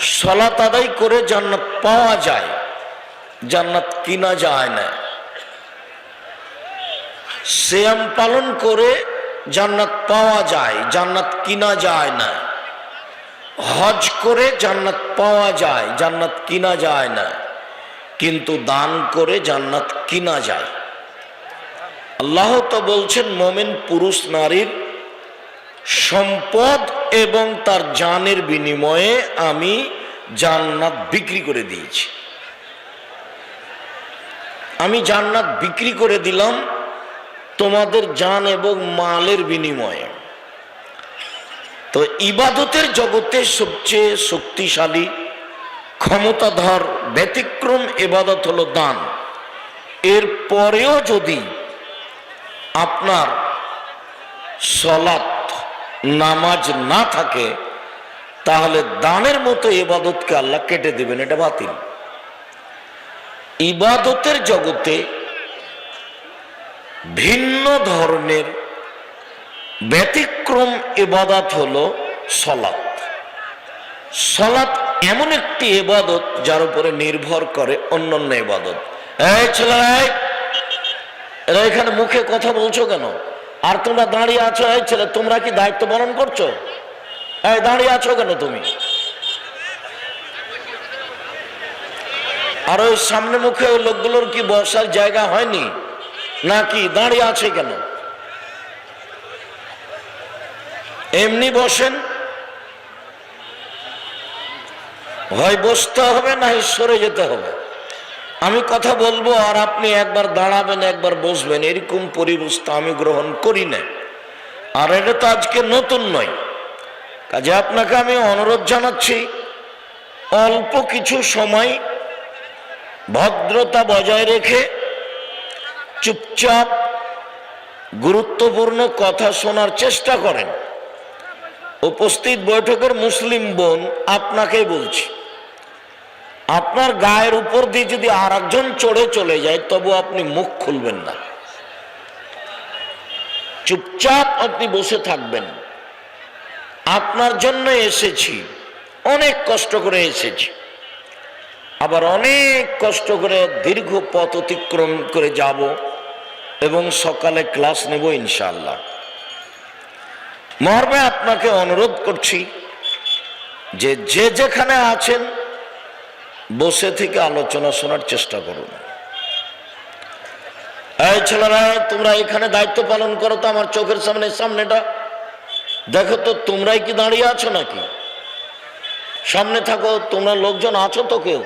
সলাত আদায় করে জান্নাত পাওয়া যায়। জান্নাত কিনা যায় না। শ্যাম পালন করে জান্নাত পাওয়া যায়, জান্নাত কিনা যায় না। হজ করে জান্নাত পাওয়া যায়, জান্নাত কিনা যায় না। কিন্তু দান করে জান্নাত কিনা যায়। আল্লাহ তো বলছেন, মোমেন পুরুষ নারীর সম্পদ এবং তার জানের বিনিময়ে আমি জান্নাত বিক্রি করে দিয়েছি। আমি জান্নাত বিক্রি করে দিলাম তোমাদের জান এবং মালের বিনিময়ে। তো ইবাদতের জগতে সবচেয়ে শক্তিশালী, ক্ষমতাধর, ব্যতিক্রম এবাদত হলো দান। এর পরেও যদি আপনার সলাৎ নামাজ না থাকে তাহলে দানের মতো ইবাদতকে আল্লাহ কেটে দেবেন এটা বাতিল। ইবাদতের জগতে ভিন্ন ধরনের ব্যতিক্রম ইবাদত হলো সলাৎ। সলাৎ এমন একটি ইবাদত যার উপরে নির্ভর করে অন্যান্য ইবাদত। এই এই, এরা এখানে মুখে কথা বলছো কেন? আর তোমরা দাঁড়িয়ে আছো, এই ছেলে, তোমরা কি দায়িত্ব বরণ করছ? এই দাঁড়িয়ে আছো কেন তুমি? আর ওই সামনে মুখে ওই লোকগুলোর কি বসার জায়গা হয়নি? নাকি দাঁড়িয়ে আছে কেন? এমনি বসেন। হয় বসতে হবে না সরে যেতে হবে। আমি কথা বলব আর আপনি একবার দাঁড়াবেন, একবার বসবেন। এরকম পরিবস্থা আমি গ্রহণ করি না আর এটা তো আজকে নতুন নয়। কাজে আপনাকে আমি অনুরোধ জানাচ্ছি, অল্প কিছু সময় ভদ্রতা বজায় রেখে চুপচাপ গুরুত্বপূর্ণ কথা শোনার চেষ্টা করেন। উপস্থিত বৈঠকের মুসলিম বোন আপনাকেই বলছি। আপনার গায়ের উপর দিয়ে যদি আর একজন চড়ে চলে যায়, তবু আপনি মুখ খুলবেন না। চুপচাপ আপনি বসে থাকবেন। আপনার জন্য এসেছি, অনেক কষ্ট করে এসেছি। আবার অনেক কষ্ট করে দীর্ঘ পথ অতিক্রম করে যাব এবং সকালে ক্লাস নেব ইনশাল্লাহ মর্মে আপনাকে অনুরোধ করছি যে যে যেখানে আছেন বসে থেকে আলোচনা শোনার চেষ্টা করুন এই ছেলেরা, তোমরা এখানে দায়িত্ব পালন করো তো আমার চোখের সামনে, সামনেটা। দেখো তো, তোমরাই কি দাঁড়িয়ে আছো নাকি? সামনে থাকো, তোমরা লোকজন আছো তো কেউ?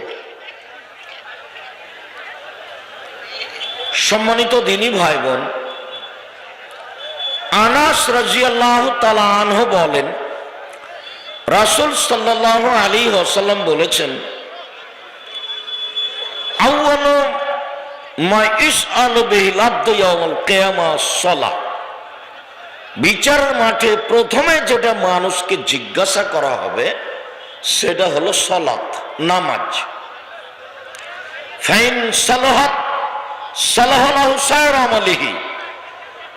সম্মানিত দিনী ভাই বোন আনাস রাজিয়াল্লাহ তালা আনহ বলেন, রাসুল সাল্লাহ আলী ওসাল্লাম বলেছেন বিচারের মাঠে প্রথমে যেটা মানুষকে জিজ্ঞাসা করা হবে, সেটা হলো সলাত নামাজ।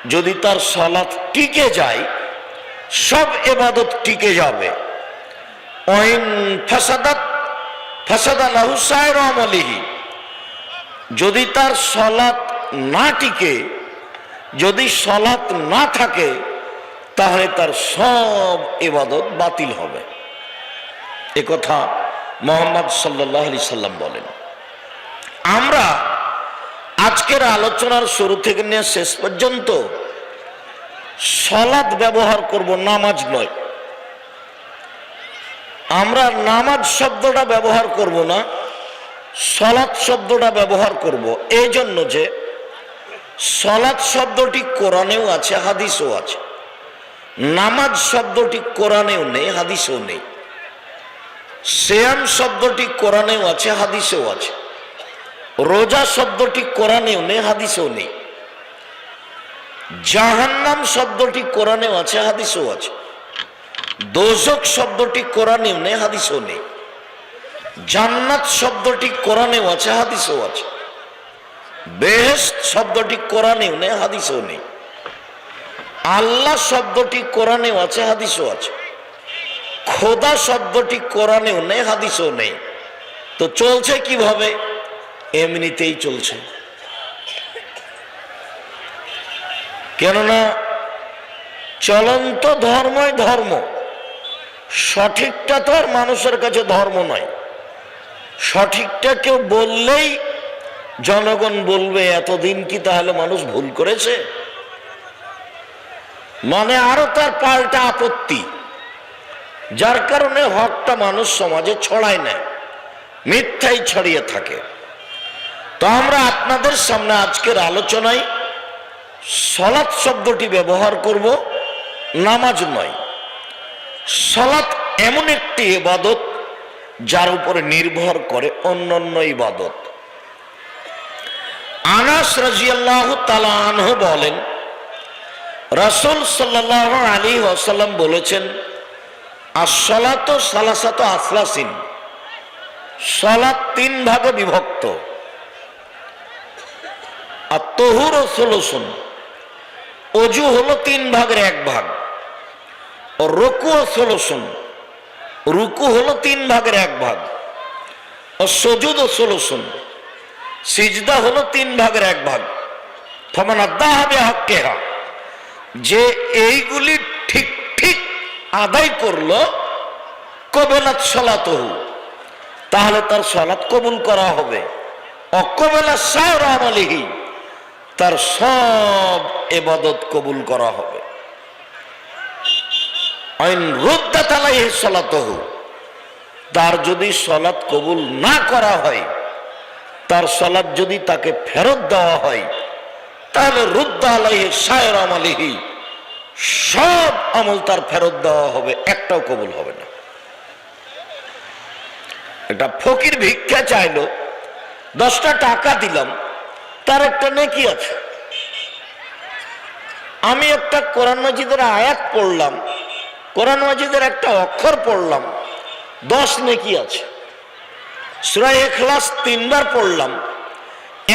যদি তার সলাৎ টিকে যায়, সব এবাদত টিকে যাবে। ওয়াইন ফাসাদাত ফাসাদা লাহু সায়র আমলিহি। যদি তার সলাৎ না টিকে, যদি সলাৎ না থাকে, তাহলে তার সব এবাদত বাতিল হবে। এ কথা মোহাম্মদ সাল্লাহ আলি সাল্লাম বলেন। আমরা আজকের আলোচনার শুরু থেকে নিয়ে শেষ পর্যন্ত সলাৎ ব্যবহার করব, নামাজ নয়। আমরা নামাজ শব্দটা ব্যবহার করব না সলাৎ শব্দটা ব্যবহার করব। এই জন্য যে সলাৎ শব্দটি কোরআনেও আছে, হাদিসও আছে। নামাজ শব্দটি কোরআনেও নেই, হাদিসেও নেই। শ্যাম শব্দটি কোরআনেও আছে, হাদিসেও আছে। রোজা শব্দটি কোরআনেও নেই, হাদিসেও নেই। জাহান্নাম শব্দটি কোরআনেও আছে, হাদিসেও আছে। দোজক শব্দটি কোরআনেও নেই, হাদিসেও নেই। জান্নাত শব্দটি কোরআনেও আছে, হাদিসেও আছে। বেহেস্ত শব্দটি কোরআনেও নেই, হাদিসেও নেই। আল্লাহ শব্দটি কোরআনেও আছে, হাদিসেও আছে। খোদা শব্দটি কোরআনেও নেই, হাদিসেও নেই। তো চলছে কীভাবে? এমনিতেই চলছে। কেননা চলন্ত ধর্মই ধর্ম। সঠিকটা তো আর মানুষের কাছে ধর্ম নয়। সঠিকটা কেউ বললেই জনগণ বলবে, এতদিন কি তাহলে মানুষ ভুল করেছে? মানে আরও তার পাল্টা আপত্তি, যার কারণে হকটা মানুষ সমাজে ছড়ায় নেয় মিথ্যাই ছড়িয়ে থাকে। তো আমরা আপনাদের সামনে আজকের আলোচনায় সলাৎ শব্দটি ব্যবহার করব, নামাজ নয়। সলাৎ এমন একটি ইবাদত যার উপরে নির্ভর করে অন্য অন্যান্য ইবাদত। আনাস রাজিয়াল্লাহ তালাহ বলেন, রাসুল সাল্লাহ আলী ওয়াসাল্লাম বলেছেন আর সলাত সালাসাত আফলাসিন সলাৎ তিন ভাগে বিভক্ত। আর তহুর ষোলশন অজু হলো তিন ভাগের এক ভাগ। ও রুকু ষোলশন রুকু হলো তিন ভাগের এক ভাগ। ও সজুদ ও ষোলশন সিজদা হলো তিন ভাগের এক ভাগ। ফমান আদা হবে হকেহা যে এইগুলি ঠিক ঠিক আদায় করল, কবেলাত সলাতহু। তাহলে তার সলাৎ কবুল করা হবে। অকবেলা সার আমলিহি তার সব এবাদত কবুল করা হবে। আইন তার যদি সলাৎ কবুল না করা হয়, তার সলাৎ যদি তাকে ফেরত দেওয়া হয়, তাহলে রুদ্দা সায়র আমলিহি সব আমল তার ফেরত দেওয়া হবে, একটাও কবুল হবে না। এটা ফকির ভিক্ষা চাইলো, দশটা টাকা দিলাম, তার একটা নেকি আছে। আমি একটা কোরআন মাজিদের আয়াত পড়লাম কোরআন মাজিদের একটা অক্ষর পড়লাম, দশ নেকি আছে। সুরাই এখলাস তিনবার পড়লাম,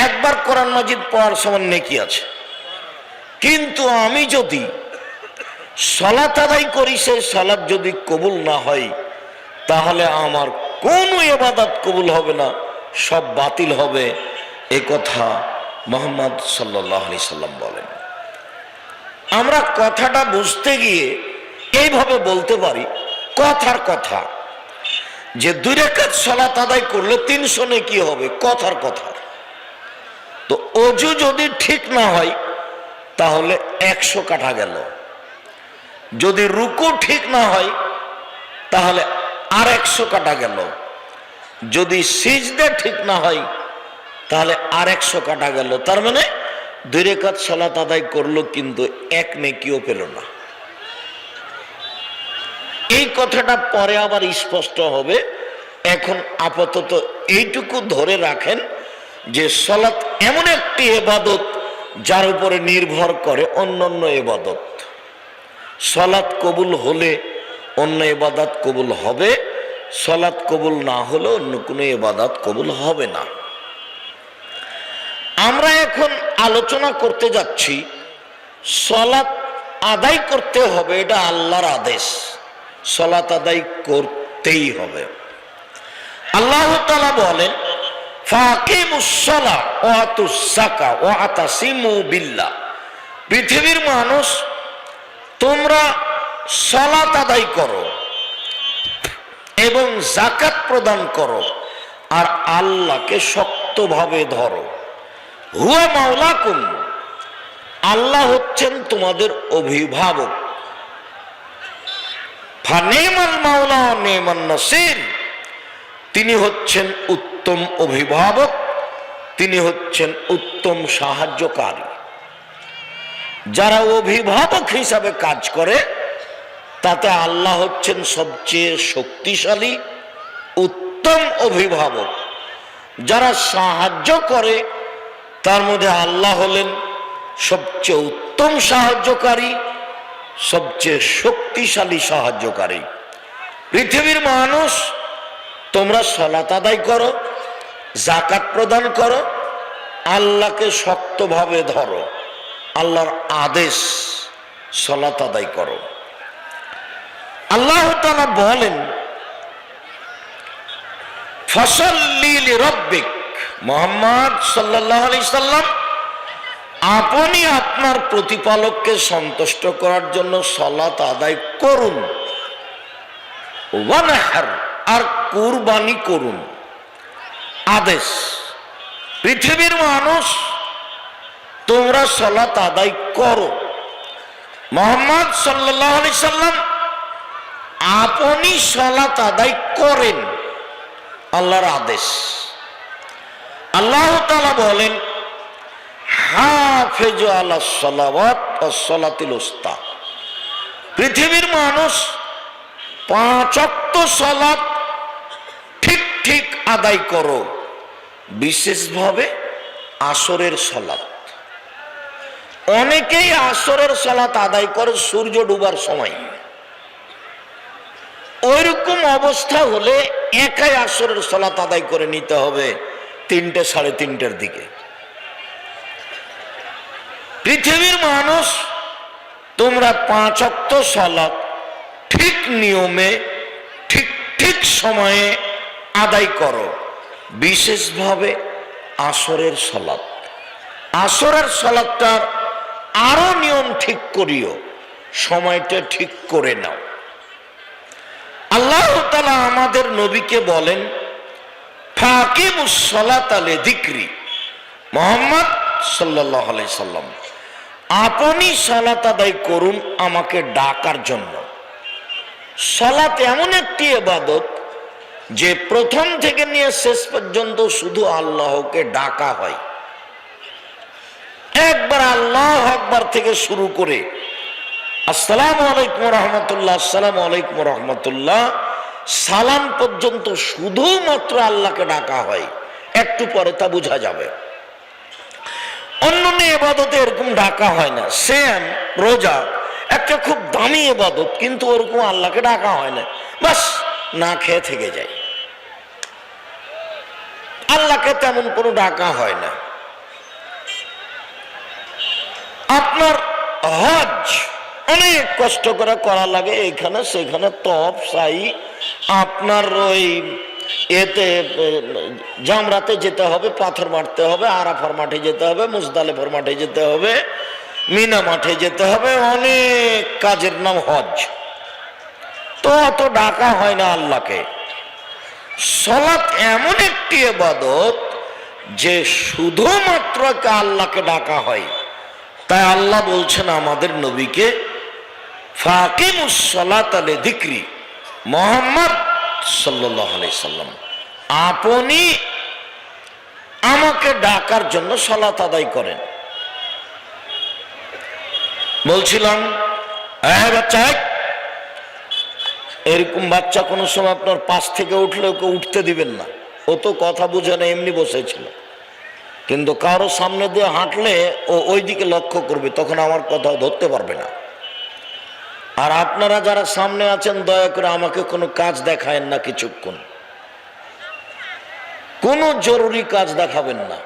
একবার কোরআন মাজিদ পড়ার সমান নেকি আছে। কিন্তু আমি যদি সলাত আদায় করি, সে সলাৎ যদি কবুল না হয়, তাহলে আমার কোনো এবাদাত কবুল হবে না, সব বাতিল হবে। এ কথা মোহাম্মদ সাল্লাহ আলি সাল্লাম বলেন। আমরা কথাটা বুঝতে গিয়ে এইভাবে বলতে পারি, কথার কথা। যে দুই রেখাত সলাত আদায় করলে তিনশো কি হবে, কথার কথা। তো অজু যদি ঠিক না হয়, তাহলে একশো কাটা গেল। যদি রুকু ঠিক না হয়, তাহলে আর একশো কাটা গেল। যদি সিজদে ঠিক না হয়, তাহলে আর একশো কাটা গেল। তার মানে দুই রেখাত সলাত আদায় করল কিন্তু এক নেকিও পেল না। এই কথাটা পরে আবার স্পষ্ট হবে। এখন আপাতত এইটুকু ধরে রাখেন যে সলাৎ এমন একটি এবাদত যার উপরে নির্ভর করে অন্যান্য এবাদত। সলাৎ কবুল হলে অন্য এবাদাত কবুল হবে সলাৎ কবুল না হলে অন্য কোনো এবাদাত কবুল হবে না। আমরা এখন আলোচনা করতে যাচ্ছি সলাৎ আদায় করতে হবে এটা আল্লাহর আদেশ। সলাৎ আদায় করতেই হবে। আল্লাহ তালা বলেন পৃথিবীর মানুষ, তোমরা সলাত আদায় করো এবং জাকাত প্রদান করো আর আল্লাহকে শক্তভাবে ধরো। হুয়া মাওলাকুম, আল্লাহ হচ্ছেন তোমাদের অভিভাবক। মাওলা, নেমান তিনি হচ্ছেন উত্তম অভিভাবক, তিনি হচ্ছেন উত্তম সাহায্যকারী। যারা অভিভাবক হিসাবে কাজ করে, তাতে আল্লাহ হচ্ছেন সবচেয়ে শক্তিশালী, উত্তম অভিভাবক। যারা সাহায্য করে, তার মধ্যে আল্লাহ হলেন সবচেয়ে উত্তম সাহায্যকারী সবচেয়ে শক্তিশালী সাহায্যকারী। পৃথিবীর মানুষ, তোমরা সলাত আদায় করো জাকাত প্রদান করো, আল্লাহকে শক্তভাবে ধরো, আল্লাহর আদেশ সলাত আদায় করো। আল্লাহ তালা বলেন ফসল্লিল রব্বিক। মোহাম্মদ সাল্লাহ আলি সাল্লাম আপনি আপনার প্রতিপালককে সন্তুষ্ট করার জন্য সলাত আদায় করুন। আর কুরবানি করুন। আদেশ, পৃথিবীর মানুষ, তোমরা সলাত আদায় করো। মোহাম্মদ সাল্লাহ আলি সাল্লাম আপনি সলাত আদায় করেন। আল্লাহর আদেশ। আল্লাহ বলেন হাফেজ আল্লাহ সালাওয়াত ও সলাতিল উস্তা পৃথিবীর মানুষ পাঁচক্ত সলাৎ ঠিক ঠিক আদায় করো, বিশেষভাবে আসরের সলাৎ অনেকেই আসরের সলাত আদায় করে সূর্য ডুবার সময়। ওইরকম অবস্থা হলে একাই আসরের সলাত আদায় করে নিতে হবে তিনটে সাড়ে তিনটের দিকে। পৃথিবীর মানুষ, তোমরা পাঁচ অক্ত সলাৎ ঠিক নিয়মে, ঠিক ঠিক সময়ে আদায় করো। বিশেষভাবে আসরের সলাৎ আসরের সলাৎটার আরও নিয়ম ঠিক করিও, সময়টা ঠিক করে নাও। আল্লাহ তালা আমাদের নবীকে বলেন ফাকিম ফাকিমুসলাত আলে দিক্রি মোহাম্মদ সাল্লাহ সাল্লাম। আপনি সলাত আদায় করুন আমাকে ডাকার জন্য। সলাত এমন একটি এবাদত যে প্রথম থেকে নিয়ে শেষ পর্যন্ত শুধু আল্লাহকে ডাকা হয়। একবার আল্লাহ একবার থেকে শুরু করে, আসসালাম আলাইকুম রহমতুল্লাহ, আসসালামু আলাইকুম রহমতুল্লাহ, সালাম পর্যন্ত শুধুমাত্র আল্লাহকে ডাকা হয়। একটু পরে তা বোঝা যাবে। অন্য এবাদতে এরকম ডাকা হয় না। সেম রোজা, একটা খুব দামি এবাদত কিন্তু ওরকম আল্লাহকে ডাকা হয় না। বাস, না খেয়ে থেকে যায়। আল্লাহকে তেমন কোনো ডাকা হয় না। আপনার হজ অনেক কষ্ট করে করা লাগে, এখানে সেখানে তপ সাই। আপনার ওই এতে জামরাতে যেতে হবে, পাথর মারতে হবে, আরাফার মাঠে যেতে হবে, মুজদালেফার মাঠে যেতে হবে, মিনা মাঠে যেতে হবে, অনেক কাজের নাম হজ। তো অত ডাকা হয় না আল্লাহকে। সলাৎ এমন একটি এবাদত যে শুধুমাত্র আল্লাহকে ডাকা হয়। তাই আল্লাহ বলছেন আমাদের নবীকে ফাকিমুসলাত আলে দিক্রি। মোহাম্মদ সাল্লাহ সাল্লাম। আপনি আমাকে ডাকার জন্য সলাত আদায় করেন। বলছিলাম হ্যাঁ বাচ্চা এই। এরকম বাচ্চা কোনো সময় আপনার পাশ থেকে উঠলে ওকে উঠতে দিবেন না। ও তো কথা বুঝে না, এমনি বসেছিল। কিন্তু কারও সামনে দিয়ে হাঁটলে ও ওই দিকে লক্ষ্য করবে, তখন আমার কথা ধরতে পারবে না। আর আপনারা যারা সামনে আছেন, দয়া করে আমাকে কোনো কাজ দেখায়েন না কিছুক্ষণ। কোনো জরুরি কাজ দেখাবেন না।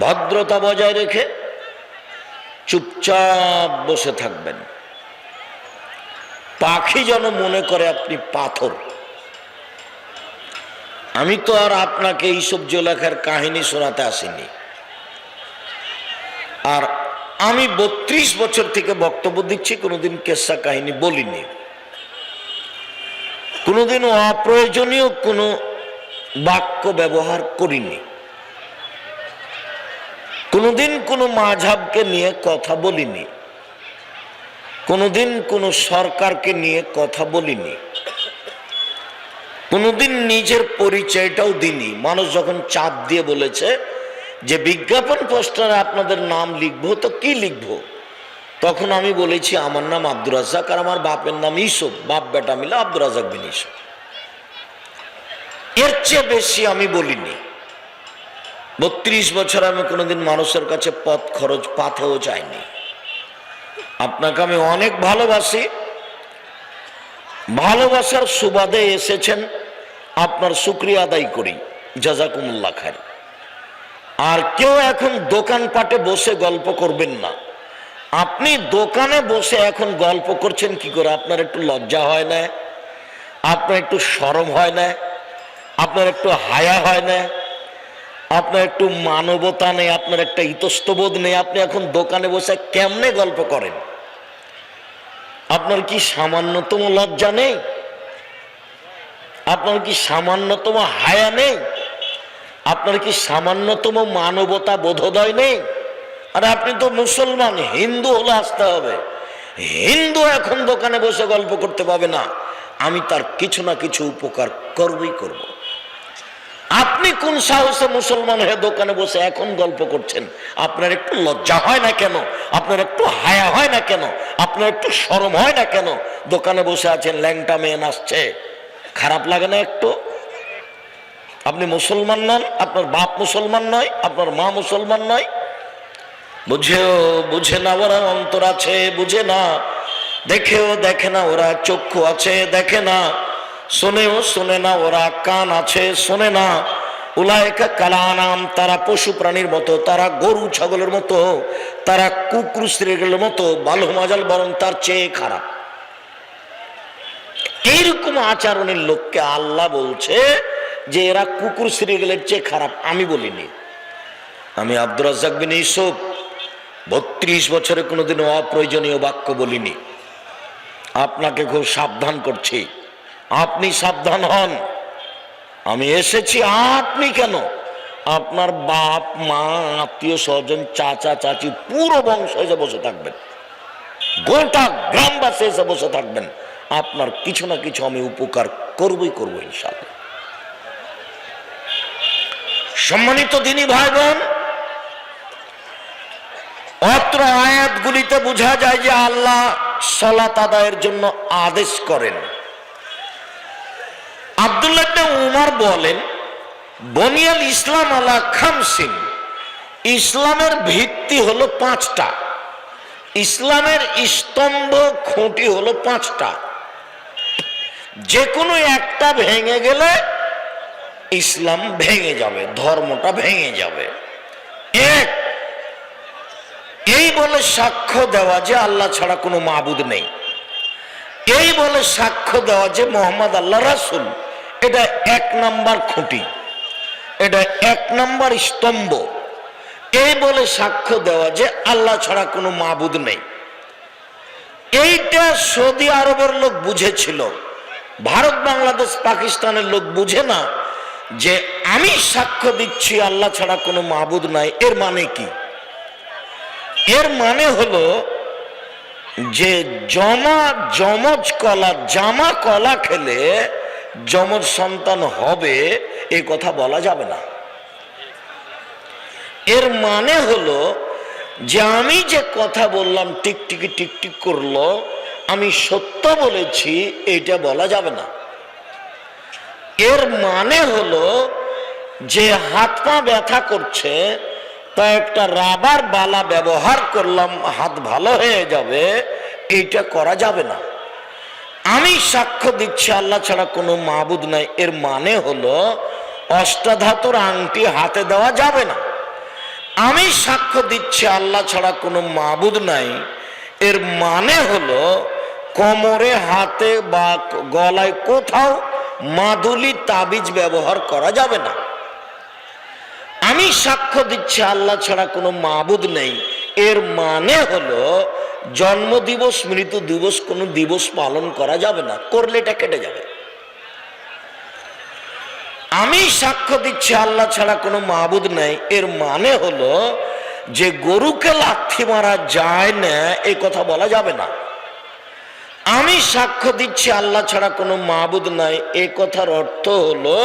ভদ্রতা বজায় রেখে চুপচাপ বসে থাকবেন। পাখি যেন মনে করে আপনি পাথর। আমি তো আর আপনাকে এইসব জোলেখার কাহিনী শোনাতে আসিনি। আর আমি বত্রিশ বছর থেকে বক্তব্য দিচ্ছি, কোনোদিন কেসা কাহিনী বলিনি। কোনোদিন অপ্রয়োজনীয় কোনো বাক্য ব্যবহার করিনি। কোনোদিন কোনো মাঝাবকে নিয়ে কথা বলিনি। কোনোদিন কোনো সরকারকে নিয়ে কথা বলিনি। কোনোদিন নিজের পরিচয়টাও দিনি মানুষ যখন চাপ দিয়ে বলেছে যে বিজ্ঞাপন পোস্টারে আপনাদের নাম লিখব, তো কি লিখব? তখন আমি বলেছি, আমার নাম আব্দুর রাজাক আর আমার বাপের নাম ইসুফ বাপ বেটা মিলে আব্দুর রাজাক বিন ইসুফ এর চেয়ে বেশি আমি বলিনি। বত্রিশ বছর আমি কোনোদিন মানুষের কাছে পথ খরচ, পাথেও চাইনি আপনাকে আমি অনেক ভালোবাসি। ভালোবাসার সুবাদে এসেছেন। আপনার শুক্রিয়া আদায় করি। জাজাকুমুল্লাহ খায় আর কেউ এখন দোকানপাটে বসে গল্প করবেন না। আপনি দোকানে বসে এখন গল্প করছেন কি করে? আপনার একটু লজ্জা হয় না? আপনার একটু সরম হয় না? আপনার একটু হায়া হয় না? আপনার একটু মানবতা নেই, আপনার একটা ইতস্তবোধ নেই। আপনি এখন দোকানে বসে কেমনে গল্প করেন? আপনার কি সামান্যতম লজ্জা নেই? আপনার কি সামান্যতম হায়া নেই? আপনার কি সামান্যতম মানবতা বোধোদয় নেই? আরে আপনি তো মুসলমান, হিন্দু হলে আসতে হবে। হিন্দু এখন দোকানে বসে গল্প করতে পাবে না। আমি তার কিছু না কিছু উপকার করবই করব। আপনি কোন সাহসে মুসলমান হয়ে দোকানে বসে এখন গল্প করছেন? আপনার একটু লজ্জা হয় না কেন? আপনার একটু হায়া হয় না কেন? আপনার একটু সরম হয় না কেন? দোকানে বসে আছেন, ল্যাংটা মেয়ে নাচছে। খারাপ লাগে না একটু? আপনি মুসলমান নন, আপনার বাপ মুসলমান নয়, আপনার মা মুসলমান নয়। বুঝেও বুঝে না ওরা অন্তর আছে, বুঝে না। দেখেও দেখে না ওরা চক্ষু আছে, দেখে না। শোনেও শোনে না ওরা কান আছে, শোনে না। উলায়কা কালানাম, তারা পশু প্রাণীর মতো, তারা গরু ছাগলের মতো, তারা কুকুর স্ত্রীগুলোর মতো বালু মাজাল বরং তার চেয়ে খারাপ। এইরকম আচরণের লোককে আল্লাহ বলছে যে এরা কুকুর শ্রীগুলের চেয়ে খারাপ, আমি বলিনি। আমি আব্দুর রাজ্জাক বিন ইসুফ বত্রিশ বছরে কোনোদিনও অপ্রয়োজনীয় বাক্য বলিনি। আপনাকে খুব সাবধান করছি। আপনি সাবধান হন। আমি এসেছি, আপনি কেন? আপনার বাপ, মা, আত্মীয় স্বজন, চাচা, চাচি পুরো বংশ এসে বসে থাকবেন। গোটা গ্রামবাসী এসে বসে থাকবেন। আপনার কিছু না কিছু আমি উপকার করবই করব ইনশাল্লাহ সম্মানিত দিনী ভাই বোন অত্র আয়াতগুলিতে বোঝা যায় যে আল্লাহ সলাত আদায়ের জন্য আদেশ করেন। আবদুল্লাহ উমার বলেন বনিয়াল ইসলাম আলা খামসিন, ইসলামের ভিত্তি হলো পাঁচটা। ইসলামের স্তম্ভ খুঁটি হলো পাঁচটা। যে কোনো একটা ভেঙে গেলে ইসলাম ভেঙে যাবে, ধর্মটা ভেঙে যাবে। এক, এই বলে সাক্ষ্য দেওয়া যে আল্লাহ ছাড়া কোনো মাবুদ নেই। এই বলে সাক্ষ্য দেওয়া যে মোহাম্মদ আল্লাহ রাসুল, এটা এক নাম্বার খুঁটি, এটা এক নাম্বার স্তম্ভ। এই বলে সাক্ষ্য দেওয়া যে আল্লাহ ছাড়া কোনো মাবুদ নেই। এইটা সৌদি আরবের লোক বুঝেছিল, ভারত, বাংলাদেশ, পাকিস্তানের লোক বুঝে না যে আমি সাক্ষ্য দিচ্ছি, আল্লাহ ছাড়া কোনো মাবুদ নাই। এর মানে কি? এর মানে হলো যে জমা জমজ কলা, জামা কলা খেলে যমজ সন্তান হবে এই কথা বলা যাবে না। এর মানে হলো যে আমি যে কথা বললাম, টিকটিকি টিকটিক করল, আমি সত্য বলেছি, এটা বলা যাবে না। এর মানে হলো, যে হাত পা ব্যথা করছে তা একটা রাবার বালা ব্যবহার করলাম, হাত ভালো হয়ে যাবে, এইটা করা যাবে না। আমি সাক্ষ্য দিচ্ছি, আল্লাহ ছাড়া কোনো মাবুদ নাই। এর মানে হলো, অষ্টাধাতুর আংটি হাতে দেওয়া যাবে না। আমি সাক্ষ্য দিচ্ছি, আল্লাহ ছাড়া কোনো মাবুদ নাই। এর মানে হলো, কোমরে, হাতে বা গলায় কোথাও মাদুলি তাবিজ ব্যবহার করা যাবে না। আমি সাক্ষ্য দিচ্ছি, আল্লাহ ছাড়া কোনো মাবুদ নেই। এর মানে হলো জন্ম দিবস মৃত্যু দিবস কোনো দিবস পালন করা যাবে না, করলে এটা কেটে যাবে। আমি সাক্ষ্য দিচ্ছি, আল্লাহ ছাড়া কোনো মাবুদ নেই। এর মানে হলো, যে গরুকে লাথি মারা যায় না এই কথা বলা যাবে না। আমি সাক্ষ্য দিচ্ছি, আল্লাহ ছাড়া কোনো মাবুদ নাই। এ কথার অর্থ হলো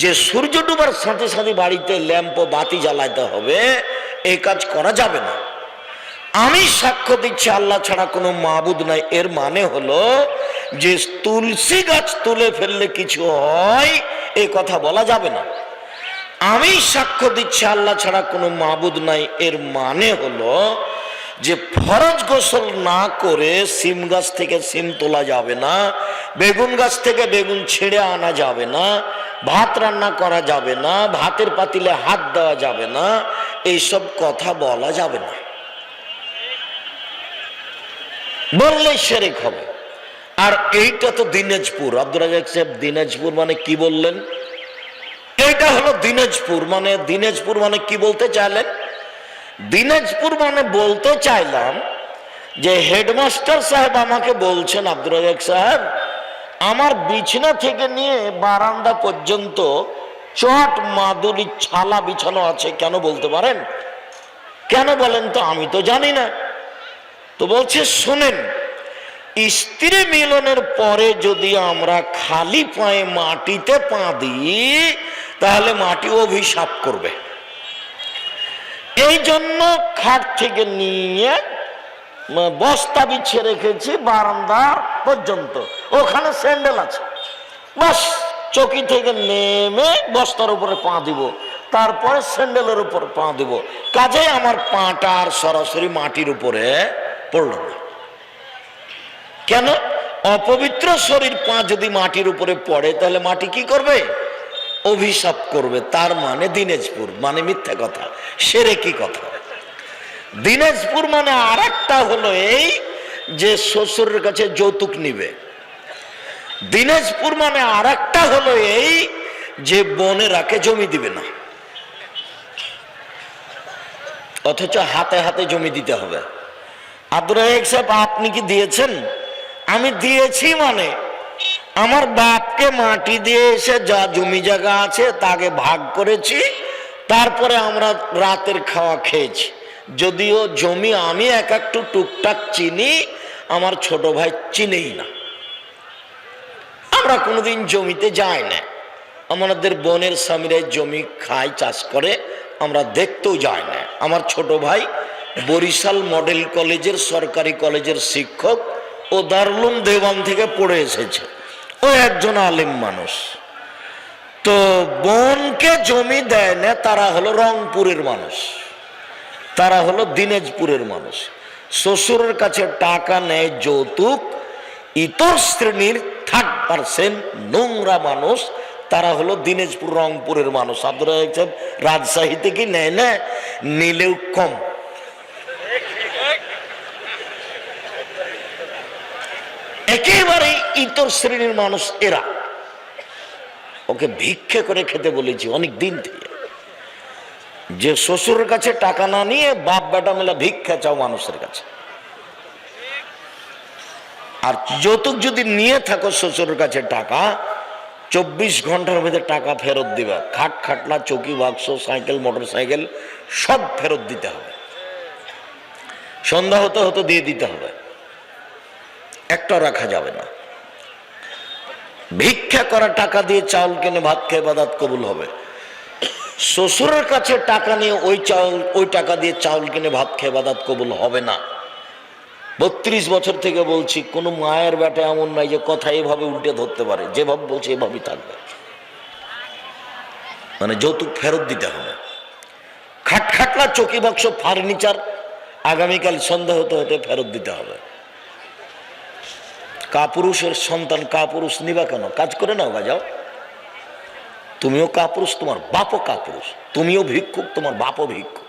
যে সূর্য ডুবার সাথে সাথে বাড়িতে ল্যাম্প বাতি জ্বালাতে হবে এই কাজ করা যাবে না। আমি সাক্ষ্য দিচ্ছি, আল্লাহ ছাড়া কোনো মাবুদ নাই। এর মানে হলো যে তুলসী গাছ তুলে ফেললে কিছু হয় এই কথা বলা যাবে না। আমি সাক্ষ্য দিচ্ছি, আল্লাহ ছাড়া কোনো মাবুদ নাই। এর মানে হলো যে ফরজ গোসল না করে সিম গাছ থেকে সিম তোলা যাবে না, বেগুন গাছ থেকে বেগুন ছেড়ে আনা যাবে না, ভাত রান্না করা যাবে না, ভাতের পাতিলে হাত দেওয়া যাবে না, এইসব কথা বলা যাবে না। বললে শেরেক হবে। আর এইটা তো দিনাজপুর। আব্দুল রাজাক সাহেব, দিনাজপুর মানে কি বললেন? এইটা হলো দিনাজপুর। মানে দিনাজপুর মানে কি বলতে চাইলেন? দিনাজপুর মানে বলতে চাইলাম যে হেডমাস্টার সাহেব আমাকে বলছেন আব্দুল রাজাক সাহেব, আমার বিছনা থেকে নিয়ে বারান্দা পর্যন্ত চট মাদুরি ছালা বিছানো আছে, কেন বলতে পারেন? কেন বলেন তো আমি তো জানি না। তো বলছে, শোনেন, স্ত্রী মিলনের পরে যদি আমরা খালি পায়ে মাটিতে পা দিই, তাহলে মাটি অভিশাপ করবে। এই জন্য খাট থেকে নিয়ে বস্তা বিছিয়ে রেখেছি বারান্দা পর্যন্ত। ওখানে স্যান্ডেল আছে। বাস, চকি থেকে নেমে বস্তার উপরে পা দিব। তারপরে স্যান্ডেলের উপরে পা দিব। কাজে আমার পাটা আর সরাসরি মাটির উপরে পড়ল না। কেন? অপবিত্র শরীর পা যদি মাটির উপরে পড়ে, তাহলে মাটি কি করবে? অভিশাপ করবে, তার মানে দিনাজপুর মানে মিথ্যা কথা। সেরে কি কথা? দিনাজপুর মানে আর হলো এই যে শ্বশুরের কাছে যৌতুক নিবে। দিনাজপুর মানে আর হলো এই যে বনেরাকে জমি দিবে না। অথচ হাতে হাতে জমি দিতে হবে। আব্দুল রাজাক সাহেব, আপনি কি দিয়েছেন? আমি দিয়েছি মানে। আমার বাপকে মাটি দিয়ে এসে যা জমি জায়গা আছে তাকে ভাগ করেছি, তারপরে আমরা রাতের খাওয়া খেয়েছি। যদিও জমি আমি এক একটু টুকটাক চিনি, আমার ছোট ভাই চিনেই না। আমরা কোনোদিন জমিতে যাই না। আমাদের বোনের স্বামীরাই জমি খায়, চাষ করে, আমরা দেখতেও যাই না। আমার ছোট ভাই বরিশাল মডেল কলেজের, সরকারি কলেজের শিক্ষক ও দারুলুম দেওয়ান থেকে পড়ে এসেছে। ও একজন আলিম মানুষ। তো বোনকে জমি দেয় না, তারা হলো রংপুরের মানুষ। তারা হলো দিনাজপুরের মানুষ। শ্বশুরের কাছে টাকা নেয়, যৌতুক। ইতর শ্রেণির থার্ড পার্সেন্ট নোংরা মানুষ, তারা হলো দিনাজপুর, রংপুরের মানুষ। আব্দুল রাজাক সাহেব রাজশাহী থেকে নেয় না? নিলেও কম। একেবারে ইতর শ্রেণির মানুষ এরা। ওকে ভিক্ষে করে খেতে বলেছি অনেক দিন থেকে। যে শ্বশুরের কাছে টাকা না নিয়ে বাপ বেটা মেলা ভিক্ষা চাও মানুষের কাছে। আর যৌতুক যদি নিয়ে থাকো শ্বশুরের কাছে টাকা, চব্বিশ ঘণ্টার মধ্যে টাকা ফেরত দিবে। খাট, খাটলা, চৌকি, বাক্স, সাইকেল মোটর সাইকেল সব ফেরত দিতে হবে। সন্ধ্যা হতে হতে দিয়ে দিতে হবে। একটা রাখা যাবে না। ভিক্ষা করা টাকা দিয়ে চাউল কিনে ভাত খেয়ে বাদাত কবুল হবে। শ্বশুরের কাছে টাকা নিয়ে ওই চাউল, ওই টাকা দিয়ে চাউল কিনে ভাত খেয়ে বাদাত কবুল হবে না। বত্রিশ বছর থেকে বলছি, কোনো মায়ের বেটা এমন নাই যে কথা এভাবে উল্টে ধরতে পারে। যেভাবে বলছে এভাবেই থাকবে। মানে যৌতুক ফেরত দিতে হবে। খাট খাটলা চকি বাক্স ফার্নিচার আগামীকাল সন্ধ্যা হতে হতে ফেরত দিতে হবে। কাপুরুষের সন্তান কাপুরুষ নিবা কেন? কাজ করে নাও যাও তুমিও কাপুরুষ, তোমার বাপও কাপুরুষ। তুমিও ভিক্ষুক, তোমার বাপও ভিক্ষুক।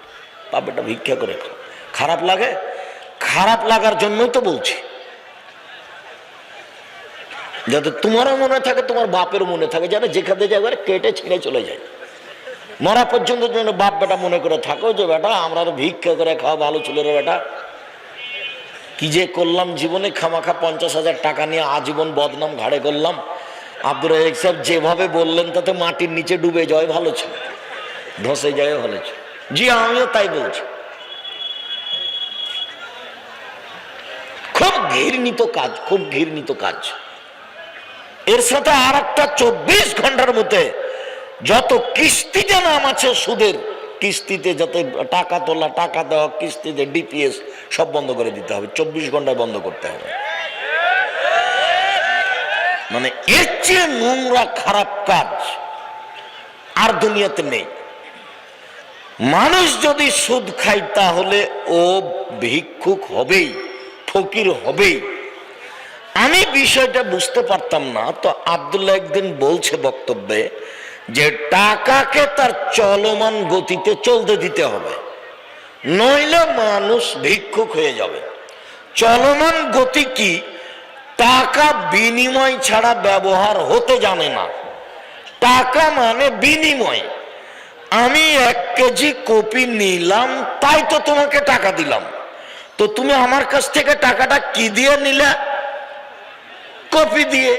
বাপটা ভিক্ষা করে খাও। খারাপ লাগে? খারাপ লাগার জন্যই তো বলছি। যাতে তোমারও মনে থাকে, তোমার বাপের মনে থাকে, যেন যেখানে যাবে কেটে ছিঁড়ে চলে যায়। মরা পর্যন্ত যেন বাপ বেটা মনে করে থাকো যে, বেটা, আমরা ভিক্ষা করে খাওয়া ভালো ছিল রে বেটা। কি যে করলাম জীবনে, খামাখা পঞ্চাশ হাজার টাকা নিয়ে আজীবন বদনাম ঘাড়ে করলাম। আব্দুর রাজাক সাহেব যেভাবে বললেন, তাতে মাটির নিচে ডুবে যায় ভালো ছিল, ধসে যায় ভালো ছিল। জি, আমিও তাই বলছি। খুব ঘৃণিত কাজ, খুব ঘৃণিত কাজ। এর সাথে আর একটা চব্বিশ ঘণ্টার মধ্যে যত কিস্তিতে নাম আছে সুদের কিস্তিতে যাতে টাকা তোলা, টাকা দেওয়া, কিস্তিতে ডিপিএস সব বন্ধ করে দিতে হবে। চব্বিশ ঘন্টায় বন্ধ করতে হবে। মানে এর চেয়ে নোংরা, খারাপ কাজ আর দুনিয়াতে নেই। মানুষ যদি সুদ খায়, তাহলে ও ভিক্ষুক হবেই, ফকির হবেই। আমি বিষয়টা বুঝতে পারতাম না, তো আবদুল্লাহ একদিন বলছে বক্তব্যে যে টাকাকে তার চলমান গতিতে চলতে দিতে হবে, নইলে মানুষ ভিক্ষুক হয়ে যাবে। চলমান গতি কি? টাকা বিনিময় ছাড়া ব্যবহার হতে জানে না। টাকা মানে বিনিময়। আমি এক কেজি কপি নিলাম, তাই তো তোমাকে টাকা দিলাম। তো তুমি আমার কাছ থেকে টাকাটা কি দিয়ে নিলে? কপি দিয়ে।